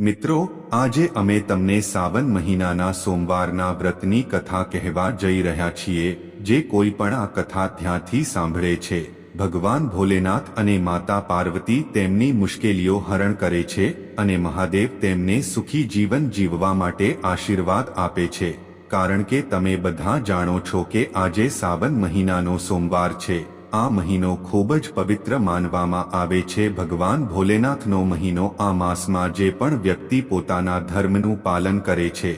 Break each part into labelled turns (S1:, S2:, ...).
S1: મિત્રો, આજે અમે તમને સાવન મહિનાના સોમવારના વ્રતની કથા કહેવા જઈ રહ્યા છીએ, જે કોઈ પણ આ કથા ત્યાંથી સાંભળે છે. ભગવાન ભોલેનાથ અને માતા પાર્વતી તેમની મુશ્કેલીઓ હરણ કરે છે અને મહાદેવ તેમને સુખી જીવન જીવવા માટે આશીર્વાદ આપે છે. કારણ કે તમે બધા જાણો છો કે આજે સાવન મહિનાનો સોમવાર છે. આ મહિનો ખૂબ જ પવિત્ર માનવામાં આવે છે. ભગવાન ભોલેનાથનો મહિનો આ માસમાં જે પણ વ્યક્તિ પોતાના ધર્મનું પાલન કરે છે,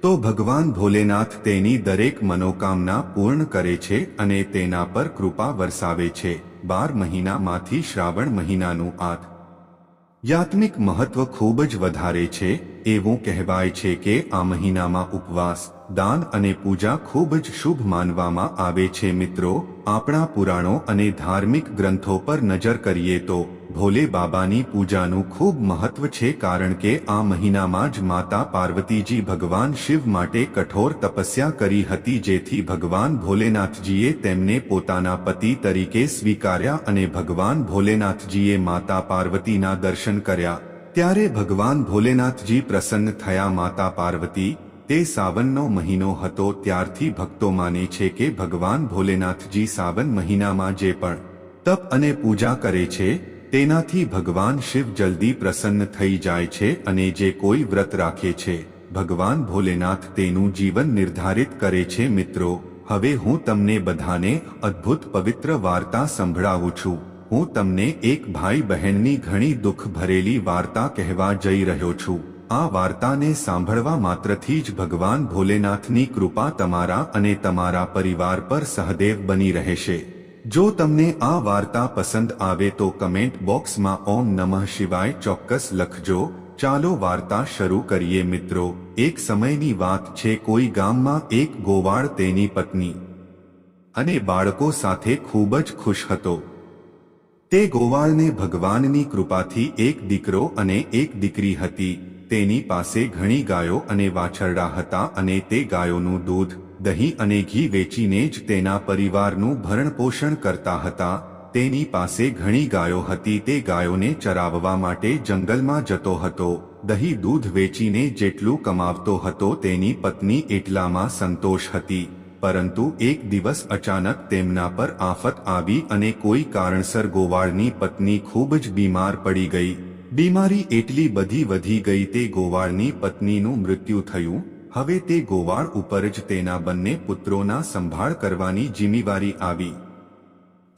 S1: તો ભગવાન ભોલેનાથ તેની દરેક મનોકામના પૂર્ણ કરે છે અને તેના પર કૃપા વરસાવે છે. બાર મહિનામાંથી શ્રાવણ મહિનાનું આત યાત્મિક મહત્વ ખૂબ જ વધારે છે, એવું કહેવાય છે કે આ મહિનામાં ઉપવાસ, દાન અને પૂજા ખૂબ જ શુભ માનવામાં આવે છે મિત્રો. આપણા પુરાણો અને ધાર્મિક ગ્રંથો પર નજર કરીએ તો ભોલે બાબાની પૂજાનું ખૂબ મહત્વ છે કારણ કે આ મહિનામાં જ માતા પાર્વતીજી ભગવાન શિવ માટે કઠોર તપસ્યા કરી હતી જેથી ભગવાન ભોલેનાથજીએ તેમને પોતાના પતિ તરીકે સ્વીકાર્યા અને ભગવાન ભોલેનાથજીએ માતા પાર્વતીના દર્શન કર્યા. ત્યારે ભગવાન ભોલેનાથજી પ્રસન્ન થયા માતા પાર્વતી, તે સાવનનો મહિનો હતો ત્યારથી ભક્તો માને છે કે ભગવાન ભોલેનાથજી સાવન મહિનામાં જે પણ તપ અને પૂજા કરે છે તેનાથી ભગવાન શિવ જલ્દી પ્રસન્ન થઈ જાય છે અને જે કોઈ વ્રત રાખે છે, ભગવાન ભોલેનાથ તેનું જીવન નિર્ધારિત કરે છે, મિત્રો, હવે હું તમને બધાને અદ્ભુત પવિત્ર વાર્તા સંભળાવું છું. હું તમને એક ભાઈ બહેનની ઘણી દુઃખ ભરેલી વાર્તા કહેવા જઈ રહ્યો છું. આ વાર્તાને સાંભળવા માત્રથી જ ભગવાન ભોલેનાથની કૃપા તમારા અને તમારા પરિવાર પર સહદેવ બની રહેશે. જો તમને આ વાર્તા પસંદ આવે તો કમેન્ટ બોક્સમાં ઓમ નમઃ શિવાય ચોક્કસ લખજો. ચાલો વાર્તા શરૂ કરીએ મિત્રો. એક સમયની વાત છે કોઈ ગામમાં એક ગોવાળ તેની પત્ની અને બાળકો સાથે ખૂબ જ ખુશ હતો. તે ગોવાળને ભગવાનની કૃપાથી એક દીકરો અને એક દીકરી હતી. તેની પાસે ઘણી ગાયો અને વાછરડા હતા અને તે ગાયોનું દૂધ, દહીં અને ઘી વેચીને જ તેના પરિવારનું ભરણપોષણ કરતા હતા. તેની પાસે ઘણી ગાયો હતી. તે ગાયોને ચરાવવા માટે જંગલમાં જતો હતો. દહીં દૂધ વેચીને જેટલું કમાવતો હતો તેની પત્ની એટલામાં સંતોષ હતી. પરંતુ એક દિવસ અચાનક તેમના પર આફત આવી અને કોઈ કારણસર ગોવાળની પત્ની ખૂબ જ બીમાર પડી ગઈ. બીમારી એટલી બધી વધી ગઈ તે ગોવાળની પત્નીનું મૃત્યુ થયું, હવે તે ગોવાળ ઉપર જ તેના બંને પુત્રોના સંભાળ કરવાની જિમ્મેવારી આવી.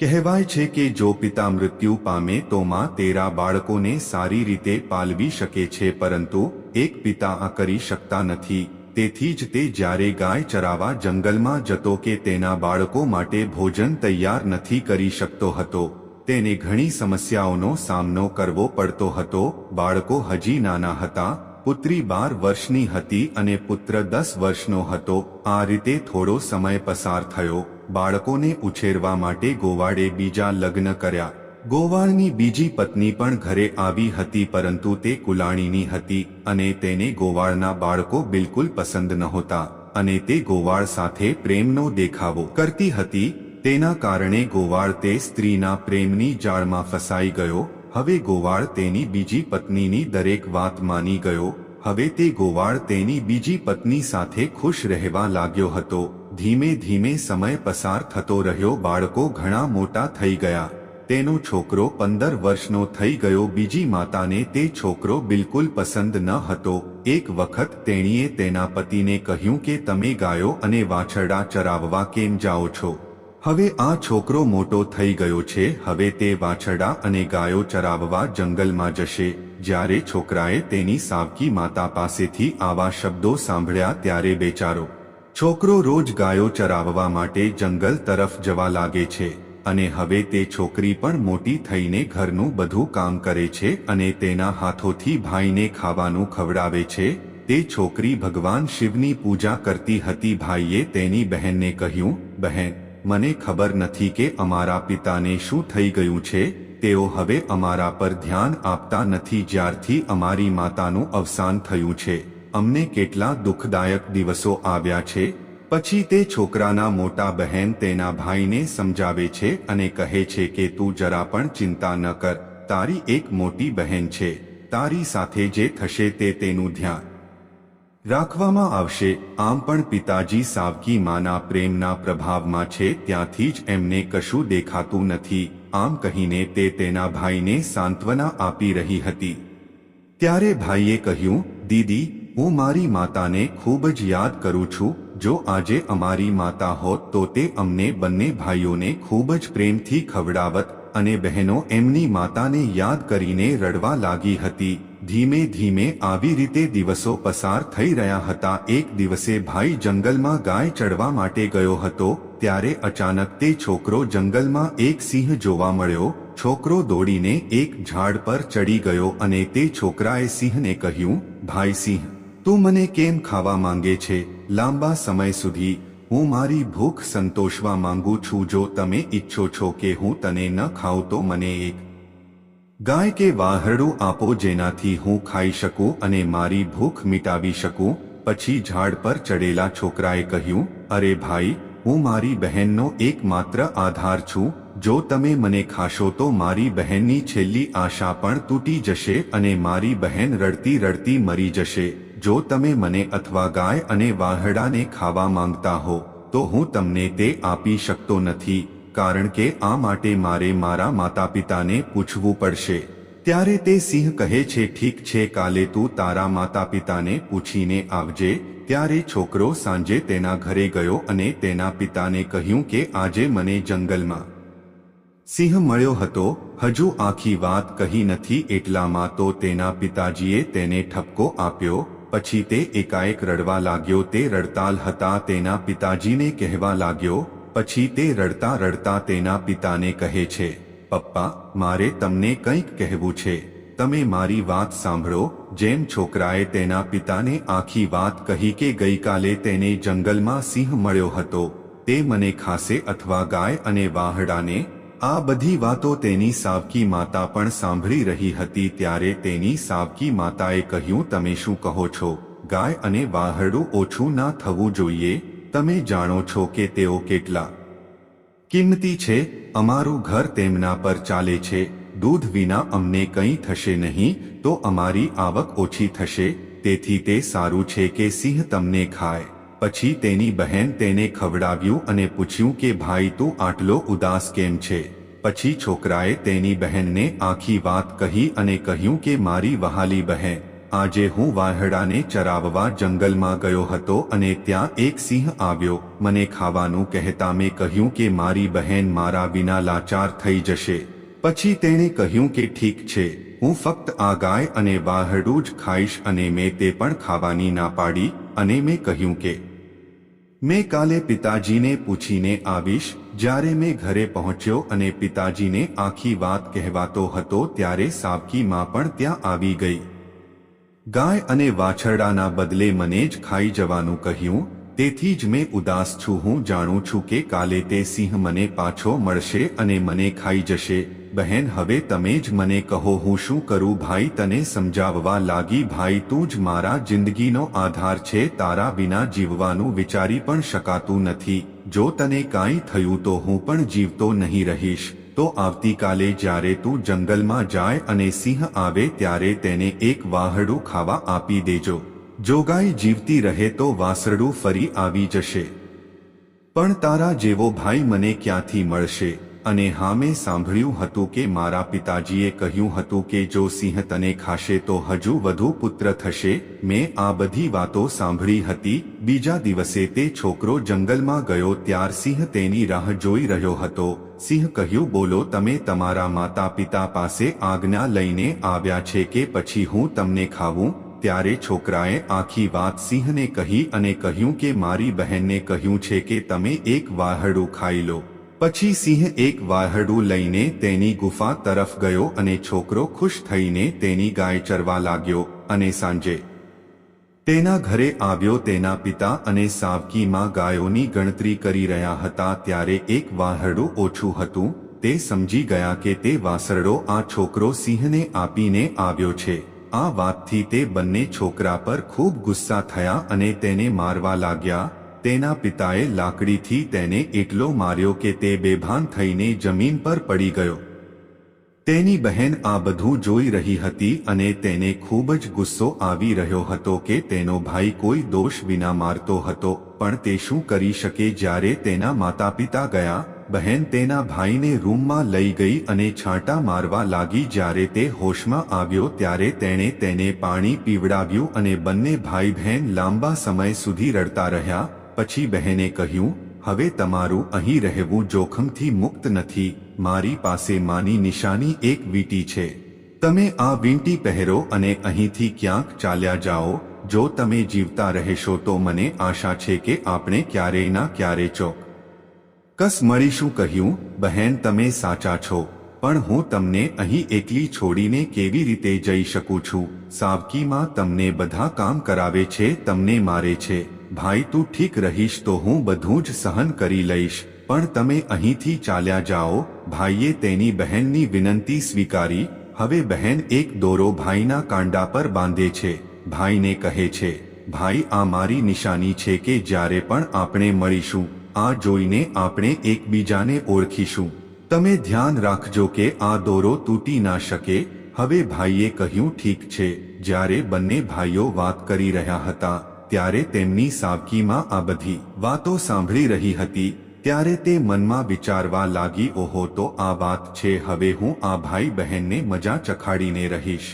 S1: કહેવાય છે કે જો પિતા મૃત્યુ પામે તો માં તેરા બાળકોને સારી રીતે પાલવી શકે છે પરંતુ એક પિતા આ કરી શકતા નથી, તેથી જ તે જ્યારે ગાય ચરાવા જંગલમાં જતો કે તેના બાળકો માટે ભોજન તૈયાર નથી કરી શકતો હતો. તેને ઘણી સમસ્યાઓનો સામનો કરવો પડતો હતો. બાળકો હજી નાના હતા. પુત્રી બાર વર્ષની હતી અને પુત્ર દસ વર્ષનો હતો. આ રીતે થોડો સમય પસાર થયો. બાળકોને ઉછેરવા માટે ગોવાળે બીજા લગ્ન કર્યા. ગોવાળની બીજી પત્ની પણ ઘરે આવી હતી પરંતુ તે કુલાણીની હતી અને તેને ગોવાળના બાળકો બિલકુલ પસંદ નહોતા અને તે ગોવાળ સાથે પ્રેમનો દેખાવો કરતી હતી. તેના કારણે ગોવાળ તે સ્ત્રીના પ્રેમની જાળમાં ફસાઈ ગયો, હવે ગોવાળ તેની બીજી પત્નીની દરેક વાત માની ગયો, હવે તે ગોવાળ તેની બીજી પત્ની સાથે ખુશ રહેવા લાગ્યો હતો, ધીમે ધીમે સમય પસાર થતો રહ્યો, બાળકો ઘણા મોટા થઈ ગયા, તેનો છોકરો પંદર વર્ષનો થઈ ગયો, બીજી માતાને તે છોકરો બિલકુલ પસંદ ન હતો, એક વખત તેણીએ તેના પતિને કહ્યું કે તમે ગાયો અને વાછરડા ચરાવવા કેમ જાઓ છો? હવે આ છોકરો મોટો થઈ ગયો છે, હવે તે વાછરડા અને ગાયો ચરાવવા જંગલમાં જશે. જ્યારે છોકરાએ તેની સાવકી માતા પાસેથી આવા શબ્દો સાંભળ્યા ત્યારે બેચારો, છોકરો રોજ ગાયો ચરાવવા માટે જંગલ તરફ જવા લાગે છે, અને હવે તે છોકરી પણ મોટી થઈને ઘરનું બધું કામ કરે છે અને તેના હાથોથી ભાઈને ખાવાનું ખવડાવે છે. તે છોકરી ભગવાન શિવની પૂજા કરતી હતી. ભાઈએ તેની બહેનને કહ્યું, બહેન મને ખબર નથી કે અમારા પિતાને શું થઈ ગયું છે, તેઓ હવે અમારા પર ધ્યાન આપતા નથી જ્યારથી અમારી માતાનું અવસાન થયું છે. અમને કેટલા દુઃખદાયક દિવસો આવ્યા છે. પછી તે છોકરાના મોટા બહેન તેના ભાઈને સમજાવે છે અને કહે છે કે તું જરા પણ ચિંતા ન કર, તારી એક મોટી બહેન છે. તારી સાથે જે થશે તે તેનું ધ્યાન રાખવામાં આવશે. આમ પણ પિતાજી સાવકી માના પ્રેમના પ્રભાવમાં છે, ત્યાંથી જ એમને કશું દેખાતું નથી. આમ કહીને તે તેના ભાઈને સાંત્વના આપી રહી હતી. ત્યારે ભાઈએ કહ્યું, દીદી, હું મારી માતાને ખૂબ જ યાદ કરું છું. જો આજે અમારી માતા હોત તો તે અમને બંને ભાઈઓને ખૂબ જ પ્રેમથી ખવડાવત અને બહેનો એમની માતાને યાદ કરીને રડવા લાગી હતી. ધીમે ધીમે આવી રીતે દિવસો પસાર થઈ રહ્યા હતા. એક દિવસે ભાઈ જંગલમાં ગાય ચડવા માટે ગયો હતો, ત્યારે અચાનક તે છોકરો જંગલમાં એક સિંહ જોવા મળ્યો. છોકરો દોડીને એક ઝાડ પર ચડી ગયો અને તે છોકરાએ સિંહને કહ્યું, ભાઈ સિંહ, તું મને કેમ ખાવા માંગે છે? લાંબા સમય સુધી હું મારી ભૂખ સંતોષવા માંગુ છું. જો તમે ઈચ્છો છો કે હું તને ન ખાઉં તો મને એક ગાય કે વાહરડું આપો જેનાથી હું ખાઈ શકું અને મારી ભૂખ મિટાવી શકું? પછી ઝાડ પર ચડેલા છોકરાએ કહ્યું, અરે ભાઈ, હું મારી બહેનનો એકમાત્ર આધાર છું. જો તમે મને ખાશો તો મારી બહેનની છેલ્લી આશા પણ તૂટી જશે અને મારી બહેન રડતી રડતી મરી જશે. જો તમે મને અથવા ગાય અને વાહડાને ખાવા માંગતા હો, તો હું તમને તે આપી શકતો નથી. કારણ કે આ માટે મારે મારા માતા પિતાને પૂછવું પડશે. ત્યારે તે સિંહ કહે છે, ઠીક છે, કાલે તું તારા માતા પિતાને પૂછીને આવજે. ત્યારે છોકરો સાંજે તેના ઘરે ગયો અને તેના પિતાને કહ્યું કે, આજે મને જંગલમાં. સિંહ મળ્યો હતો. હજુ આખી વાત કહી નથી એટલામાં તો તેના પિતાજીએ તેને ઠપકો આપ્યો. પછી તે એકાએક રડવા લાગ્યો. તે રડતાલ હતા તેના પિતાજીને કહેવા લાગ્યો પછી તે રડતા રડતા તેના પિતાને કહે છે, પપ્પા, મારે તમને કંઈક કહેવું છે. તમે મારી વાત સાંભળો. જેમ છોકરાએ તેના પિતાને આખી વાત કહી કે ગઈકાલે તેને જંગલમાં સિંહ મળ્યો હતો, તે મને ખાસે અથવા ગાય અને વાહડાને, આ બધી વાતો તેની સાવકી માતા પણ સાંભળી રહી હતી ત્યારે તેની સાવકી માતાએ કહ્યું, તમે શું કહો છો? ગાય અને વાહરડું ઓછું ના થવું જોઈએ. તમે જાણો છો કે તેઓ કેટલા કિંમતી છે? અમારું ઘર તેમના પર ચાલે છે. દૂધ વિના અમને કંઈ થશે નહીં, તો અમારી આવક ઓછી થશે. તેથી તે સારું છે કે સિંહ તમને ખાય. પછી તેની બહેન તેને ખવડાવ્યું અને પૂછ્યું કે, ભાઈ, તું આટલો ઉદાસ કેમ છે? પછી છોકરાએ તેની બહેનને આખી વાત કહી અને કહ્યું કે, મારી વહાલી બહેન આજે હું વાહડાને ચરાવવા જંગલમાં ગયો હતો અને ત્યાં એક સિંહ આવ્યો. મને ખાવાનું કહેતા મેં કહ્યું કે મારી બહેન મારા વિના લાચાર થઈ જશે. પછી તેણે કહ્યું કે ઠીક છે, હું ફક્ત આ ગાય અને વાહડું જ ખાઈશ અને મેં તે પણ ખાવાની ના પાડી અને મેં કહ્યું કે, મેં કાલે પિતાજીને પૂછીને આવીશ. જ્યારે મેં ઘરે પહોંચ્યો અને પિતાજીને આખી વાત કહેવાતો હતો ત્યારે સાવકીમાં પણ ત્યાં આવી ગઈ. ગાય અને વાછરડાના બદલે મને જ ખાઈ જવાનું કહ્યું, તેથી જ મેં ઉદાસ છું. હું જાણું છું કે કાલે તે સિંહ મને પાછો મળશે અને મને ખાઈ જશે. બહેન, હવે તમે જ મને કહો, હું શું કરું? ભાઈ, તને સમજાવવા લાગી. ભાઈ, તું જ મારા જિંદગીનો આધાર છે. તારા વિના જીવવાનું વિચારી પણ શકાતું નથી. જો તને કાંઈ થયું તો હું પણ જીવતો નહીં રહીશ. તો આવતીકાલે જ્યારે તું જંગલમાં જાય અને સિંહ આવે ત્યારે તેને એક વાહડું ખાવા આપી દેજો. જો ગાય જીવતી રહે તો વાસરડું ફરી આવી જશે. પણ તારા જેવો ભાઈ મને ક્યાંથી મળશે? અને હા મેં સાંભળ્યું હતું કે મારા પિતાજીએ કહ્યું હતું કે જો સિંહ તને ખાશે તો હજુ વધુ પુત્ર થશે. મેં આ બધી વાતો સાંભળી હતી. બીજા દિવસે તે છોકરો જંગલમાં ગયો ત્યાર સિંહ તેની રાહ જોઈ રહ્યો હતો. સિંહ કહ્યું, બોલો, તમે તમારા માતા પિતા પાસે આજ્ઞા લઈને આવ્યા છે કે પછી હું તમને ખાવું? ત્યારે છોકરાએ આખી વાત સિંહને કહી અને કહ્યું કે, મારી બહેનને કહ્યું છે કે તમે એક વાહડું ખાઈ લો. પછી સિંહ એક વાહડું લઈને તેની ગુફા તરફ ગયો અને છોકરો ખુશ થઈને તેની ગાય ચરવા લાગ્યો અને સાંજે તેના ઘરે આવ્યો. તેના પિતા અને સાવકીમાં ગાયોની ગણતરી કરી રહ્યા હતા ત્યારે એક વાહરડું ઓછું હતું. તે સમજી ગયા કે તે વાસરડો આ છોકરો સિંહને આપીને આવ્યો છે. આ વાતથી તે બંને છોકરા પર ખૂબ ગુસ્સા થયા અને તેને મારવા લાગ્યા. તેના પિતાએ લાકડીથી તેને એટલો માર્યો કે તે બેભાન થઈને જમીન પર પડી ગયો. તેની બહેન આ બધું જોઈ રહી હતી અને તેને ખૂબ જ ગુસ્સો આવી રહ્યો હતો કે તેનો ભાઈ કોઈ દોષ વિના મારતો હતો, પણ તે શું કરી શકે જ્યારે તેના માતા પિતા ગયા, બહેન તેના ભાઈને રૂમમાં લઈ ગઈ અને છાંટા મારવા લાગી જ્યારે તે હોશમાં આવ્યો ત્યારે તેણે તેને પાણી પીવડાવ્યું અને બંને ભાઈ બહેન લાંબા સમય સુધી રડતા રહ્યા પછી બહેને કહ્યું, હવે તમારું અહીં રહેવું જોખમથી મુક્ત નથી. મારી પાસે માની નિશાની એક વીંટી છે. તમે આ વીંટી પહેરો અને અહીંથી ક્યાંક ચાલ્યા જાઓ. જો તમે જીવતા રહેશો તો મને આશા છે કે આપણે ક્યારેય ના ક્યારે ચોક. કસ મળીશું કહ્યું, બહેન, તમે સાચા છો, પણ હું તમને અહીં એકલી છોડીને કેવી રીતે જઈ શકું છું? સાવકીમાં તમને બધા કામ કરાવે છે, તમને મારે છે. ભાઈ તું ઠીક રહીશ તો હું બધું જ સહન કરી લઈશ. પણ તમે અહીંથી ચાલ્યા જાઓ. ભાઈએ તેની બહેનની વિનંતી સ્વીકારી. હવે બહેન એક દોરો ભાઈના કાંડા પર બાંધે છે. ભાઈને કહે છે, ભાઈ, આ મારી નિશાની છે કે જ્યારે પણ આપણે મળીશું, આ જોઈને આપણે એકબીજાને ઓળખીશું. તમે ધ્યાન રાખજો કે આ દોરો તૂટી ના શકે. હવે ભાઈએ કહ્યું, ઠીક છે. જ્યારે બંને ભાઈઓ વાત કરી રહ્યા હતા ત્યારે તેમની સાવકીમાં આ બધી વાતો સાંભળી રહી હતી, ત્યારે તે મનમાં વિચારવા લાગી, ઓહો, તો આ વાત છે, હવે હું આ ભાઈ બહેનને મજા ચખાડીને રહીશ.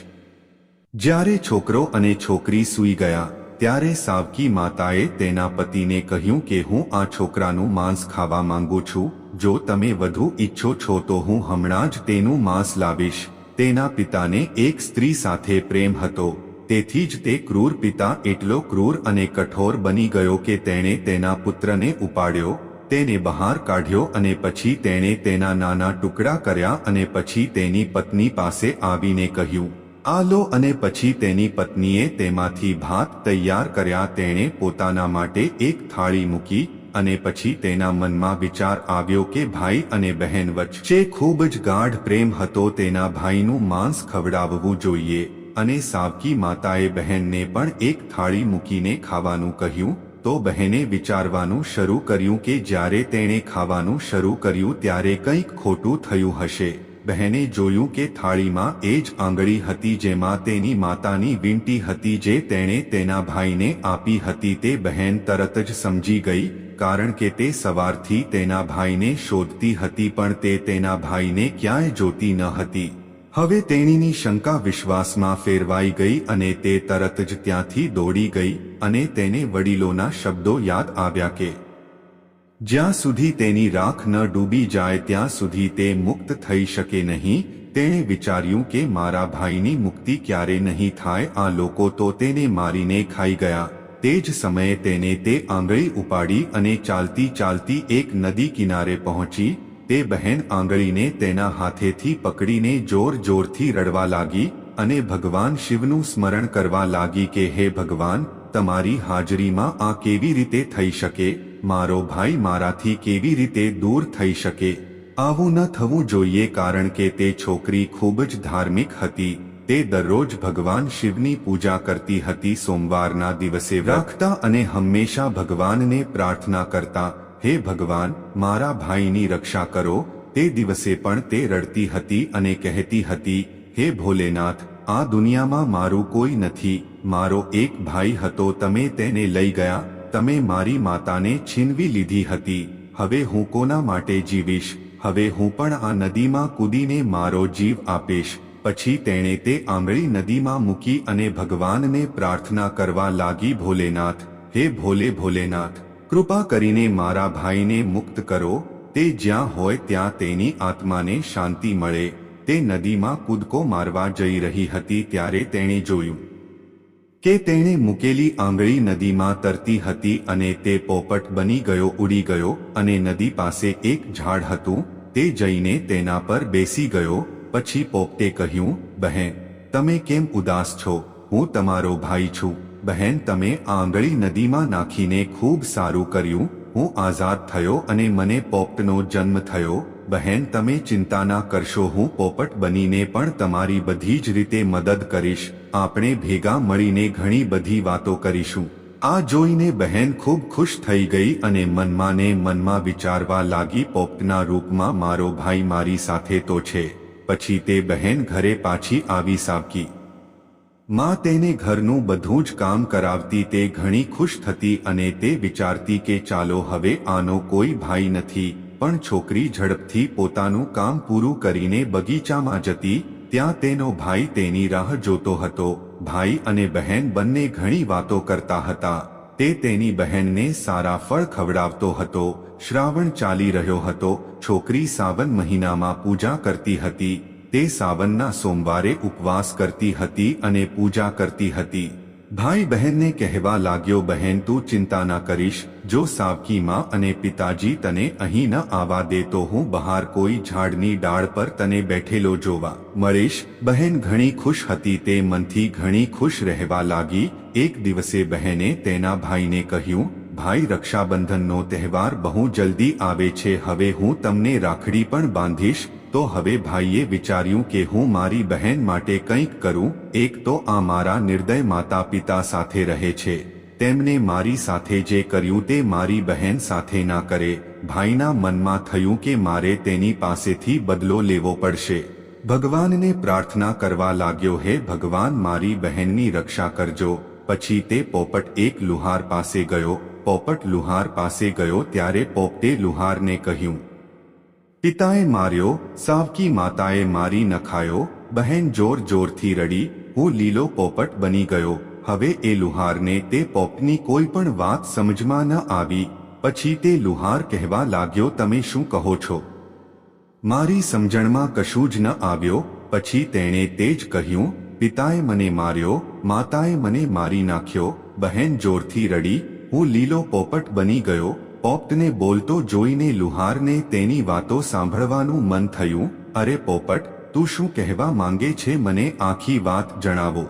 S1: જ્યારે છોકરો અને છોકરી સૂઈ ગયા, ત્યારે સાવકી માતાએ તેના પતિને કહ્યું કે, હું આ છોકરાનું માંસ ખાવા માંગુ છું, જો તમે વધુ ઈચ્છો છો તો હું હમણાં જ તેનું માંસ લાવીશ. તેના પિતાને એક સ્ત્રી સાથે પ્રેમ હતો. તેથી જ તે ક્રૂર પિતા એટલો ક્રૂર અને કઠોર બની ગયો કે તેણે તેના પુત્રને ઉપાડ્યો, તેને બહાર કાઢ્યો અને પછી તેણે તેના નાના ટુકડા કર્યા અને પછી તેની પત્ની પાસે આવીને કહ્યું, આ લો અને પછી તેની પત્નીએ તેમાંથી ભાત તૈયાર કર્યા, તેણે પોતાના માટે એક થાળી મૂકી અને પછી તેના મનમાં વિચાર આવ્યો કે ભાઈ અને બહેન વચ્ચે ખૂબ જ ગાઢ પ્રેમ હતો, તેના ભાઈનું માંસ ખવડાવવું જોઈએ. અને સાવકી માતાએ બહેનને પણ એક થાળી મૂકીને ખાવાનું કહ્યું, તો બહેને વિચારવાનું શરૂ કર્યું કે જ્યારે તેણે ખાવાનું શરૂ કર્યું ત્યારે કંઈક ખોટું થયું હશે. બહેને જોયું કે થાળીમાં એ જ આંગળી હતી જેમાં તેની માતાની વીંટી હતી જે તેણે તેના ભાઈને આપી હતી તે બહેન તરત જ સમજી ગઈ, કારણ કે તે સવારથી તેના ભાઈને શોધતી હતી પણ તે તેના ભાઈને ક્યાંય જોતી ન હતી. હવે તેણીની શંકા વિશ્વાસમાં ફેરવાઈ ગઈ અને તે તરત જ ત્યાંથી દોડી ગઈ અને તેને વડીલોના શબ્દો યાદ આવ્યા કે, જ્યાં સુધી તેની રાખ ન ડૂબી જાય ત્યાં સુધી તે મુક્ત થઈ શકે નહીં. તેણે વિચાર્યું કે, મારા ભાઈની મુક્તિ ક્યારે નહીં થાય, આ લોકો તો તેને મારીને ખાઈ ગયા. તે જ સમયે તેને તે આંગળી ઉપાડી અને ચાલતી ચાલતી એક નદી કિનારે પહોંચી તે બહેન આંગળીને તેના હાથેથી પકડીને જોર જોરથી રડવા લાગી અને ભગવાન શિવનું સ્મરણ કરવા લાગી કે, હે ભગવાન, તમારી હાજરીમાં આ કેવી રીતે થઈ શકે? મારો ભાઈ મારાથી કેવી રીતે દૂર થઈ શકે? આવું ન થવું જોઈએ કારણ કે તે છોકરી ખૂબ જ ધાર્મિક હતી. તે દરરોજ ભગવાન શિવની પૂજા કરતી હતી. સોમવારના દિવસે રાખતા અને હંમેશા ભગવાનને પ્રાર્થના કરતા. હે ભગવાન, મારા ભાઈની રક્ષા કરો. તે દિવસે પણ તે રડતી હતી અને કહેતી હતી, હે ભોલેનાથ, આ દુનિયામાં મારું કોઈ નથી. મારો એક ભાઈ હતો, તમે તેને લઈ ગયા. તમે મારી માતાને છીનવી લીધી હતી. હવે હું કોના માટે જીવીશ? હવે હું પણ આ નદીમાં કૂદીને મારો જીવ આપીશ. પછી તેણે તે આંબળી નદીમાં મૂકી અને ભગવાનને પ્રાર્થના કરવા લાગી, ભોલેનાથ, હે ભોલે ભોલેનાથ કૃપા કરીને મારા ભાઈને મુક્ત કરો, તે જ્યાં હોય ત્યાં તેની આત્માને શાંતિ મળે. તે નદીમાં કૂદકો મારવા જઈ રહી હતી ત્યારે તેણે જોયું કે તેણે મૂકેલી આંગળી નદીમાં તરતી હતી અને તે પોપટ બની ગયો, ઉડી ગયો અને નદી પાસે એક ઝાડ હતું. તે જઈને તેના પર બેસી ગયો. પછી પોપટે કહ્યું, બહેન, તમે કેમ ઉદાસ છો? હું તમારો ભાઈ છું. બહેન, તમે આંગળી નદીમાં નાખીને ખૂબ સારું કર્યું, હું આઝાદ થયો અને મને પોપટનો જન્મ થયો. બહેન, તમે ચિંતા ના કરશો, હું પોપટ બનીને પણ તમારી બધી જ રીતે મદદ કરીશ. આપણે ભેગા મળીને ઘણી બધી વાતો કરીશું. આ જોઈને બહેન ખૂબ ખુશ થઈ ગઈ અને મનમાં ને મનમાં વિચારવા લાગી પોપટના રૂપમાં, મારો ભાઈ મારી સાથે તો છે. પછી તે બહેન ઘરે પાછી આવી સાવકી માં તેને ઘરનું બધું જ કામ કરાવતી તે ઘણી ખુશ થતી અને તે વિચારતી કે ચાલો હવે આનો કોઈ ભાઈ નથી, પણ છોકરી ઝડપથી પોતાનું કામ પૂરું કરીને બગીચામાં જતી, ત્યાં તેનો ભાઈ તેની રાહ જોતો હતો, ભાઈ અને બહેન બંને ઘણી વાતો કરતા હતા, તે તેની બહેનને સારા ફળ ખવડાવતો હતો, શ્રાવણ ચાલી રહ્યો હતો, છોકરી સાવન મહિનામાં પૂજા કરતી હતી તે સાવનના સોમવારે ઉપવાસ કરતી હતી અને પૂજા કરતી હતી. ભાઈ બહેનને કહેવા લાગ્યો, બહેન, તું ચિંતા ના કરીશ. જો સાવકીમાં અને પિતાજી તને અહીં ન આવવા દે તો હું બહાર કોઈ ઝાડની ડાળ પર તને બેઠેલો જોવા મળીશ. બહેન ઘણી ખુશ હતી, તે મનથી ઘણી ખુશ રહેવા લાગી. એક દિવસે બહેને તેના ભાઈને કહ્યું, ભાઈ, રક્ષાબંધનનો તહેવાર બહુ જલ્દી આવે છે. હવે હું તમને રાખડી પણ બાંધીશ. તો હવે ભાઈએ વિચાર્યું કે હું મારી બહેન માટે કંઈક કરું, એક તો આ મારા નિર્દય માતા પિતા સાથે રહે છે. તેમને મારી સાથે જે કર્યું તે મારી બહેન સાથે ના કરે. ભાઈના મનમાં થયું કે મારે તેની પાસેથી બદલો લેવો પડશે. ભગવાનને પ્રાર્થના કરવા લાગ્યો, હે ભગવાન, મારી બહેનની રક્ષા કરજો. પછી તે પોપટ એક લુહાર પાસે ગયો. પોપટ લુહાર પાસે ગયો ત્યારે પોપટે લુહારને કહ્યું પિતાએ માર્યો, સાવકી માતાએ મારી નખાયો, બહેન જોર જોરથી રડી, હું લીલો પોપટ બની ગયો, હવે એ લુહારને તે પોપની કોઈ પણ વાત સમજમાં ન આવી, પછી તે લુહાર કહેવા લાગ્યો, તમે શું કહો છો? મારી સમજણમાં કશું જ ન આવ્યો, પછી તેણે તે જ કહ્યું, પિતાએ મને માર્યો, માતાએ મને મારી નાખ્યો, બહેન જોરથી રડી, હું લીલો પોપટ બની ગયો પોપટને બોલતો જોઈને લુહારને તેની વાતો સાંભળવાનું મન થયું, અરે પોપટ, તું શું કહેવા માંગે છે મને આખી વાત જણાવો.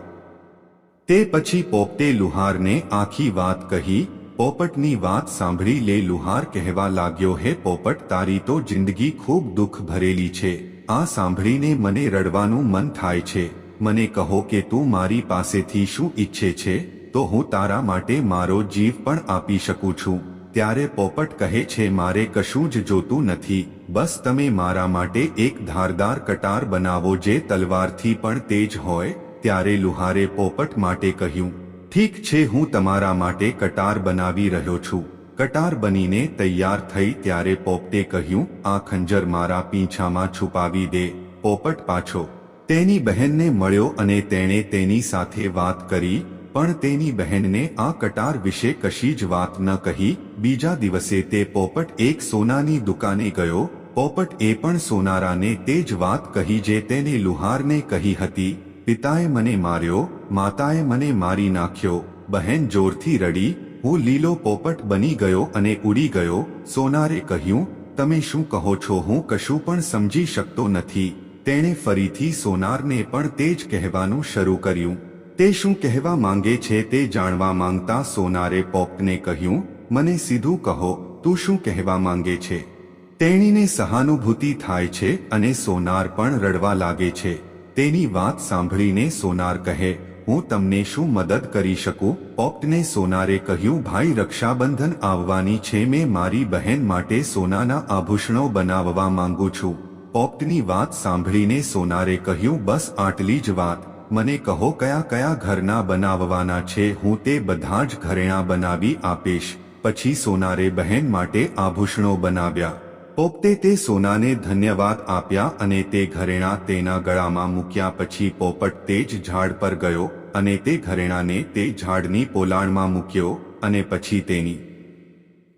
S1: તે પછી પોપટે લુહારને આખી વાત કહી, પોપટની વાત સાંભળી લે લુહાર કહેવા લાગ્યો હે પોપટ, તારી તો જિંદગી ખૂબ દુઃખ ભરેલી છે. આ સાંભળીને મને રડવાનું મન થાય છે. મને કહો કે તું મારી પાસેથી શું ઈચ્છે છે, તો હું તારા માટે મારો જીવ પણ આપી શકું છું. ત્યારે પોપટ કહે છે, મારે કશું જ જોતું નથી. બસ તમે મારા માટે એક ધારદાર કટાર બનાવો જે તલવારથી પણ તેજ હોય. ત્યારે લુહારે પોપટ માટે કહ્યું, ઠીક છે, હું તમારા માટે કટાર બનાવી રહ્યો છું. કટાર બનીને તૈયાર થઈ ત્યારે પોપટે કહ્યું, આ ખંજર મારા પીંછામાં છુપાવી દે. પોપટ પાછો, તેની બહેનને મળ્યો અને તેણે તેની સાથે વાત કરી પણ તેની બહેનને આ કટાર વિશે કશી જ વાત ન કહી. બીજા દિવસે તે પોપટ એક સોનાની દુકાને ગયો. પોપટ એ પણ સોનારાને તે જ વાત કહી જે તેને લુહારને કહી હતી. પિતાએ મને માર્યો, માતાએ મને મારી નાખ્યો. બહેન જોરથી રડી. હું લીલો પોપટ બની ગયો અને ઉડી ગયો. સોનારે કહ્યું, તમે શું કહો છો? હું કશું પણ સમજી શકતો નથી. તેણે ફરીથી સોનારને પણ તે જ કહેવાનું શરૂ કર્યું. તે શું કહેવા માંગે છે તે જાણવા માંગતા સોનારે પોપને કહ્યું, મને સીધું કહો, તું શું કહેવા માંગે છે? તેણીને સહાનુભૂતિ થાય છે અને સોનાર પણ રડવા લાગે છે. તેની વાત સાંભળીને સોનાર કહે, હું તમને શું મદદ કરી શકું? પોપ્ટને સોનારે કહ્યું, ભાઈ, રક્ષાબંધન આવવાની છે, મેં મારી બહેન માટે સોનાના આભૂષણો બનાવવા માંગુ છું. પોપ્ટની વાત સાંભળીને સોનારે કહ્યું, બસ આટલી જ વાત. મને કહો કયા કયા ઘરના બનાવવાના છે, હું તે બધા જ ઘરેણા બનાવી આપીશ. પછી સોનારે બહેન માટે આભૂષણો બનાવ્યા. પોપતે તે સોનાને ધન્યવાદ આપ્યા અને તે ઘરેણા તેના ગળામાં મૂક્યા પછી પોપટ તે જ ઝાડ પર ગયો અને તે ઘરેણાને તે ઝાડની પોલાણમાં મૂક્યો અને પછી તેની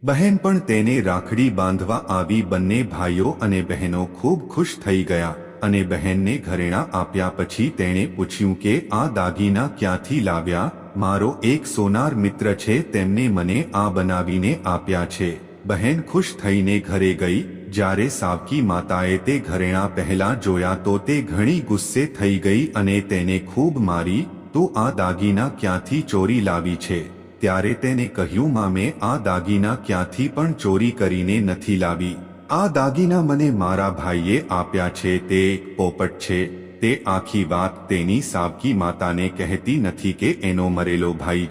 S1: બહેન પણ તેને રાખડી બાંધવા આવી બંને ભાઈઓ અને બહેનો ખૂબ ખુશ થઈ ગયા. અને બહેનને ઘરેણા આપ્યા પછી તેણે પૂછ્યું કે, આ દાગીના ક્યાંથી લાવ્યા? મારો એક સોનાર મિત્ર છે, તેમને મને આ બનાવીને આપ્યા છે. બહેન ખુશ થઈને ઘરે ગઈ. જ્યારે સાવકી માતાએ તે ઘરેણા પહેલા જોયા તો તે ઘણી ગુસ્સે થઈ ગઈ અને તેને ખૂબ મારી, તો આ દાગીના ક્યાંથી ચોરી લાવી છે? ત્યારે તેને કહ્યું માં મેં આ દાગીના ક્યાંથી પણ ચોરી કરીને નથી લાવી. આ દાગીના મને મારા ભાઈએ આપ્યા છે, તે એક પોપટ છે. તે આખી વાત તેની સાવકી માતાને કહેતી નથી કે એનો મરેલો ભાઈ જ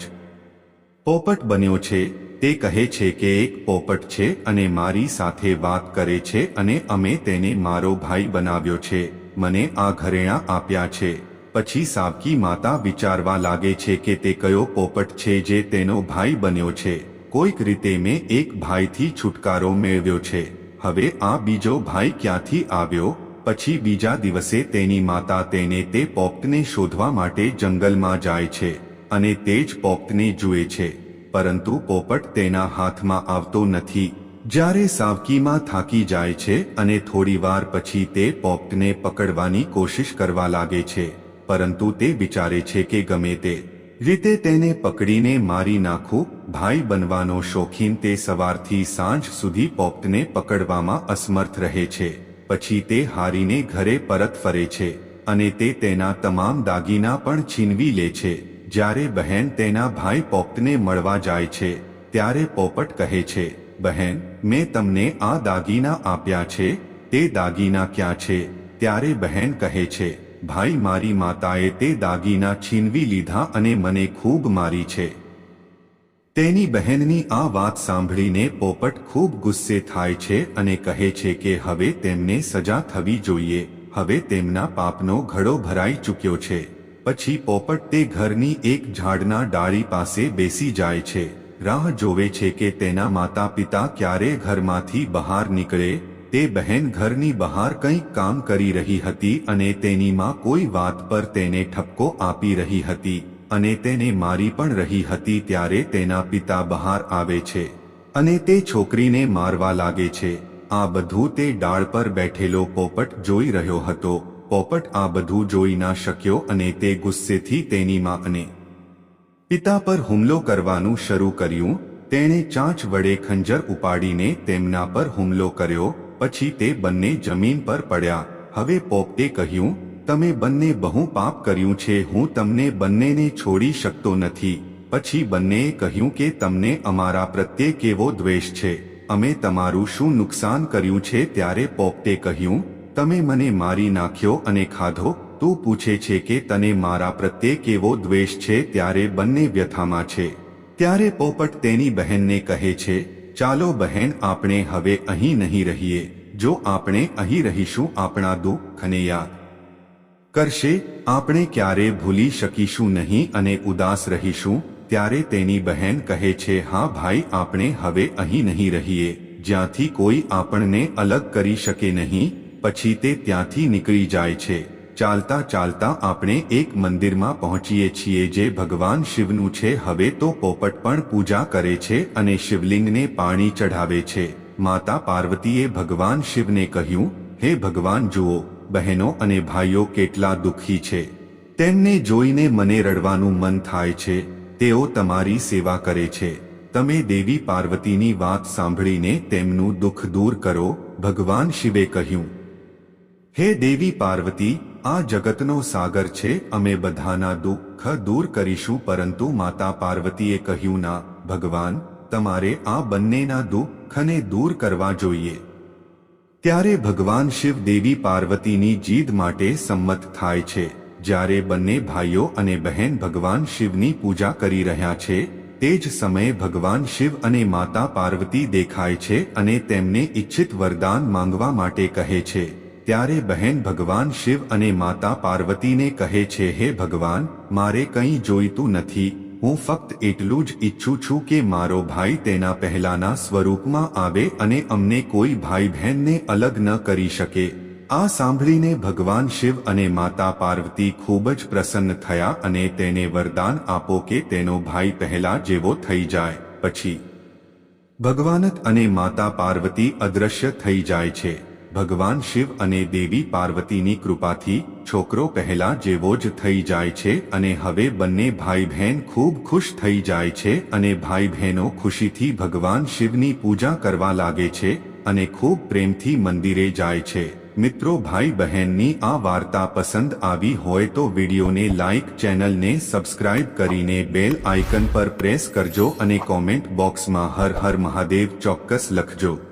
S1: પોપટ બન્યો છે. તે કહે છે કે એક પોપટ છે અને મારી સાથે વાત કરે છે અને અમે તેને મારો ભાઈ બનાવ્યો છે. મને આ ઘરેણાં આપ્યા છે. પછી સાવકી માતા વિચારવા લાગે છે કે તે કયો પોપટ છે જે તેનો ભાઈ બન્યો છે. કોઈક રીતે મેં એક ભાઈથી છુટકારો મેળવ્યો છે. હવે આ બીજો ભાઈ ક્યાંથી આવ્યો? પછી બીજા દિવસે તેની માતા તેને તે પોપટને શોધવા માટે જંગલમાં જાય છે અને તે જ પોપટને જુએ છે. પરંતુ પોપટ તેના હાથમાં આવતો નથી. જ્યારે સાવકીમાં થાકી જાય છે અને થોડીવાર પછી તે પોપટને પકડવાની કોશિશ કરવા લાગે છે. પરંતુ તે વિચારે છે કે ગમે તે રીતે તેને પકડીને મારી નાખું, ભાઈ બનવાનો શોખીન તે સવારથી સાંજ સુધી પોપટને પકડવામાં અસમર્થ રહે છે, પછી તે હારીને ઘરે પરત ફરે છે, અને તે તેના તમામ દાગીના પણ છીનવી લે છે, જ્યારે બહેન તેના ભાઈ પોપટને મળવા જાય છે, ત્યારે પોપટ કહે છે, બહેન, મેં તમને આ દાગીના આપ્યા છે, તે દાગીના ક્યાં છે? ત્યારે બહેન કહે છે ભાઈ મારી માતાએ તે દાગીના છીનવી લીધા અને મને ખૂબ મારી છે. તેની બહેનની આ વાત સાંભળીને પોપટ ખૂબ ગુસ્સે થાય છે અને કહે છે કે હવે તેમને સજા થવી જોઈએ, હવે તેમના પાપનો ઘડો ભરાઈ ચૂક્યો છે. પછી પોપટ તે ઘરની એક ઝાડના ડાળી પાસે બેસી જાય છે. રાહ જોવે છે કે તેના માતા પિતા ક્યારે ઘરમાંથી બહાર નીકળે તે બહેન ઘરની બહાર કંઈક કામ કરી રહી હતી અને તેની માં કોઈ વાત પર તેને ઠપકો આપી રહી હતી અને તેને મારી પણ રહી હતી ત્યારે તેના પિતા બહાર આવે છે અને તે છોકરીને મારવા લાગે છે. આ બધું તે ડાળ પર બેઠેલો પોપટ જોઈ રહ્યો હતો. પોપટ આ બધું જોઈ ના શક્યો અને તે ગુસ્સેથી તેની માં અને પિતા પર હુમલો કરવાનું શરૂ કર્યું. તેણે ચાંચ વડે ખંજર ઉપાડીને તેમના પર હુમલો કર્યો. પછી તે બંને જમીન પર પડ્યા. હવે પોપટે કહ્યું, તમે બંને બહુ પાપ કર્યું છે, હું તમને બંનેને છોડી શકતો નથી. પછી બંનેએ કહ્યું કે, તમને અમારા પ્રત્યે કેવો દ્વેષ છે? અમે તમારું શું નુકસાન કર્યું છે? ત્યારે પોપટે કહ્યું, તમે મને મારી નાખ્યો અને ખાધો? તું પૂછે છે કે તને મારા પ્રત્યે કેવો દ્વેષ છે? ત્યારે બંને વ્યથામાં છે. ત્યારે પોપટ તેની બહેનને કહે છે ચાલો બહેન, આપણે હવે અહીં નહીં રહીએ. જો આપણે અહીં રહીશું, આપણા દુઃખને યાદ કરશે. આપણે ક્યારે ભૂલી શકીશું નહીં અને ઉદાસ રહીશું. ત્યારે તેની બહેન કહે છે, હા ભાઈ, આપણે હવે અહીં નહીં રહીએ. જ્યાંથી કોઈ આપણને અલગ કરી શકે નહીં, પછી તે ત્યાંથી નીકળી જાય છે. ચાલતા ચાલતા આપણે એક મંદિરમાં પહોંચીએ છીએ જે ભગવાન શિવનું છે. હવે તો પોપટ પણ પૂજા કરે છે અને શિવલિંગને પાણી ચઢાવે છે. માતા પાર્વતીએ ભગવાન શિવને કહ્યું, હે ભગવાન, જુઓ, બહેનો અને ભાઈઓ કેટલા દુઃખી છે. તેમને જોઈને મને રડવાનું મન થાય છે. તેઓ તમારી સેવા કરે છે. તમે દેવી પાર્વતીની વાત સાંભળીને તેમનું દુઃખ દૂર કરો. ભગવાન શિવે કહ્યું, હે દેવી પાર્વતી આ જગતનો સાગર છે, અમે બધાના દુઃખ દૂર કરીશું, પરંતુ માતા પાર્વતીએ કહ્યું, ના, ભગવાન, તમારે આ બંનેના દુઃખને દૂર કરવા જોઈએ. ત્યારે ભગવાન શિવ દેવી પાર્વતીની જીદ માટે સંમત થાય છે. જ્યારે બંને ભાઈઓ અને બહેન ભગવાન શિવની પૂજા કરી રહ્યા છે, તે જ સમયે ભગવાન શિવ અને માતા પાર્વતી દેખાય છે અને તેમને ઈચ્છિત વરદાન માંગવા માટે કહે છે. ત્યારે બહેન ભગવાન શિવ અને માતા પાર્વતીને કહે છે, હે ભગવાન, મારે કંઈ જોઈતું નથી. હું ફક્ત એટલું જ ઈચ્છું છું કે મારો ભાઈ તેના પહેલાના સ્વરૂપમાં આવે અને અમને કોઈ ભાઈ બહેનને અલગ ન કરી શકે. આ સાંભળીને ભગવાન શિવ અને માતા પાર્વતી ખૂબ જ પ્રસન્ન થયા અને તેને વરદાન આપો કે તેનો ભાઈ પહેલા જેવો થઈ જાય. પછી ભગવાનત અને માતા પાર્વતી અદ્રશ્ય થઈ જાય છે. ભગવાન શિવ અને દેવી પાર્વતીની કૃપાથી છોકરો પહેલા જેવો જ થઈ જાય છે અને હવે બંને ભાઈ બહેન ખૂબ ખુશ થઈ જાય છે અને ભાઈ બહેનો ખુશીથી ભગવાન શિવની પૂજા કરવા લાગે છે અને ખૂબ પ્રેમથી મંદિરે જાય છે. મિત્રો ભાઈ બહેનની આ વાર્તા પસંદ આવી હોય તો વિડીયોને લાઇક ચેનલને સબસ્ક્રાઇબ કરીને બેલ આઇકન પર પ્રેસ કરજો અને કોમેન્ટ બોક્સમાં હર હર મહાદેવ ચોક્કસ લખજો.